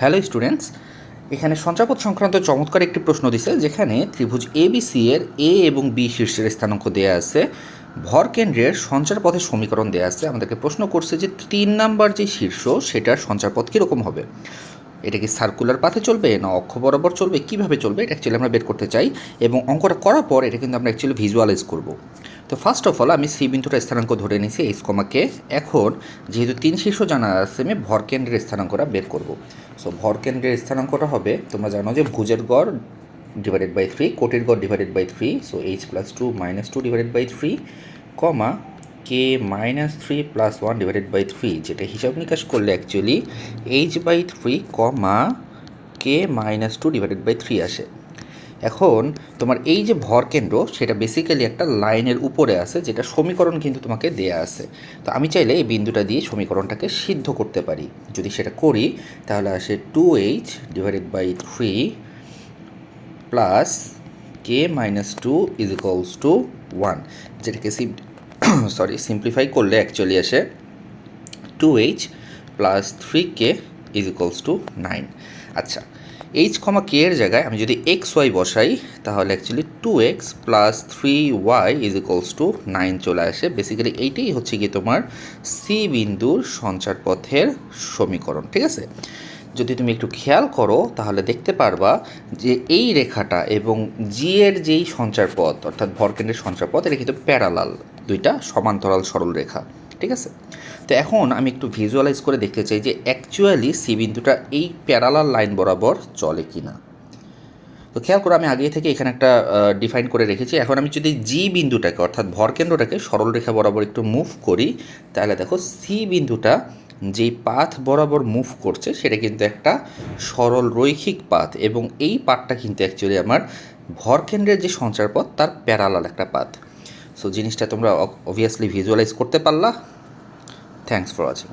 Hello students, এখানে সঞ্চাপদ সংক্রান্ত চমৎকার একটি প্রশ্ন দিছে, যেখানে ত্রিভুজ এ বি সি এর এ এবং বি শীর্ষের স্থানাঙ্ক দেয়া আছে। ভর কেন্দ্রের সঞ্চার পথের সমীকরণ দেয়া আছে। আমাদেরকে প্রশ্ন করছে যে তিন নাম্বার যে শীর্ষ, সেটার সঞ্চার পথ কীরকম হবে? এটা কি সার্কুলার পাথে চলবে না অক্ষ বরাবর চলবে? কীভাবে চলবে? এটা অ্যাকচুয়ালি আমরা বের করতে চাই এবং অঙ্কটা করার পর এটা কিন্তু আমরা অ্যাকচুয়ালি ভিজুয়ালাইজ করব। তো ফার্স্ট অফ অল আমি সি বিন্দুটা স্থানাঙ্ক ধরে নিয়েছি এইচ কমাকে এখন যেহেতু তিন শীর্ষ জানা আছে, আমি ভরকেন্দ্রের স্থানাঙ্কটা বের করব। সো ভরকেন্দ্রের স্থানাঙ্কটা হবে, তোমরা জানো যে ভুজের গড় ডিভাইডেড বাই থ্রি কোটির গড় divided by three so H plus two minus two divided by three comma K minus three plus one divided by three যেটা হিসাব নিকাশ করলে actually H by three comma K minus two divided by three আসে। এখন তোমার এই যে ভর কেন্দ্র, সেটা বেসিক্যালি একটা লাইনের উপরে আছে, যেটা সমীকরণ কিন্তু তোমাকে দেয়া আছে। তো আমি চাইলে এই বিন্দুটা দিয়ে সমীকরণটাকে সিদ্ধ করতে পারি। যদি সেটা করি, তাহলে আসে two H divided by three plus K minus two is equals to one যেটাকে সিম সরি সিম্পলিফাই করলে অ্যাকচুয়ালি আসে two H plus three K is equals to nine আচ্ছা এইচ কমা কে এর জায়গায় আমি যদি এক্স ওয়াই বসাই, তাহলে actually two X plus three Y is equals to nine চলে আসে। বেসিক্যালি এইটাই হচ্ছে কি তোমার সি বিন্দুর সঞ্চার পথের সমীকরণ, ঠিক আছে? যদি তুমি একটু খেয়াল করো, তাহলে দেখতে পারবা যে এই রেখাটা এবং জি এর যেই সঞ্চার পথ, অর্থাৎ ভরকেন্দ্রের সঞ্চার পথ, এটা কিন্তু প্যারালাল দুইটা সমান্তরাল সরল রেখা। ঠিক আছে? তো এখন আমি একটু ভিজুয়ালাইজ করে দেখতে চাই যে অ্যাকচুয়ালি সি বিন্দুটা এই প্যারালাল লাইন বরাবর চলে কি না তো খেয়াল করো আমি আগে থেকে এখানে একটা ডিফাইন করে রেখেছি। এখন আমি যদি জি বিন্দুটাকে অর্থাৎ ভরকেন্দ্রটাকে সরল রেখা বরাবর একটু মুভ করি, তাহলে দেখো সি বিন্দুটা যেই পাথ বরাবর মুভ করছে, সেটা কিন্তু একটা সরল রৈখিক পাথ এবং এই পাথটা কিন্তু অ্যাকচুয়ালি আমার ভরকেন্দ্রের যে সঞ্চার পথ তার প্যারালাল একটা পাথ সো জিনিসটা তোমরা অবভিয়াসলি ভিজুয়ালাইজ করতে পারলা। Thanks for watching